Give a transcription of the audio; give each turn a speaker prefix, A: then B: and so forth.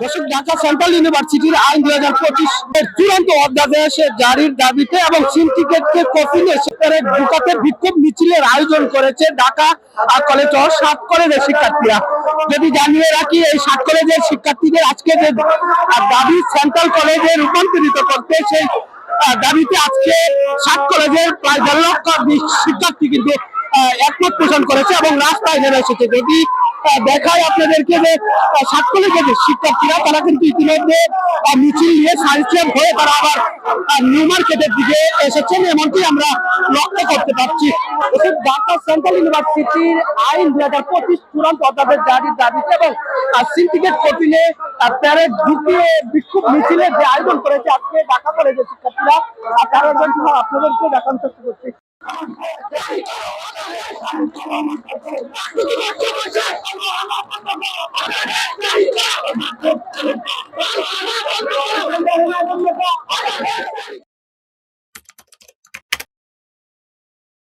A: দর্শক, ঢাকা সেন্ট্রাল ইউনিভার্সিটির আইন দুই হাজার পঁচিশ চূড়ান্ত অধ্যাদেশে জারির দাবিতে এবং সিন্ডিকেটকে কফিনে সেখানে ঢুকাতে বিক্ষোভ মিছিলের আয়োজন করেছে ঢাকা আর কলেজ ও সাত কলেজের শিক্ষার্থীরা। যদি জানিয়ে রাখি, এই সাত কলেজের শিক্ষার্থীদের আজকে যে দাবি সেন্ট্রাল কলেজে রূপান্তরিত করতে, সেই দাবিতে আজকে সাত কলেজের প্রায় দেড় লক্ষ শিক্ষার্থী কিন্তু একমত পোষণ করেছে এবং রাস্তায় নেমে এসেছে। যদি দেখায় আপনাদেরকে যে আহ, সাত কলেজের যে শিক্ষার্থীরা তারা কিন্তু ইতিমধ্যে মিছিল নিয়ে সারিশ্রম হয়ে তারা আবার নিউ মার্কেটের দিকে এসেছেন এমনটি আমরা লক্ষ্য করতে পারছি। ঢাকা সেন্ট্রাল ইউনিভার্সিটির আইন দুই হাজার পঁচিশ চূড়ান্ত অধ্যাদেশ জারির দাবিতে এবং সিন্ডিকেট কপিলে প্যারেড ঢুকিয়ে বিক্ষোভ মিছিলের যে আয়োজন করেছে আজকে ঢাকা কলেজের শিক্ষার্থীরা তার আপনাদেরকে দেখানোর চেষ্টা করছি। আমার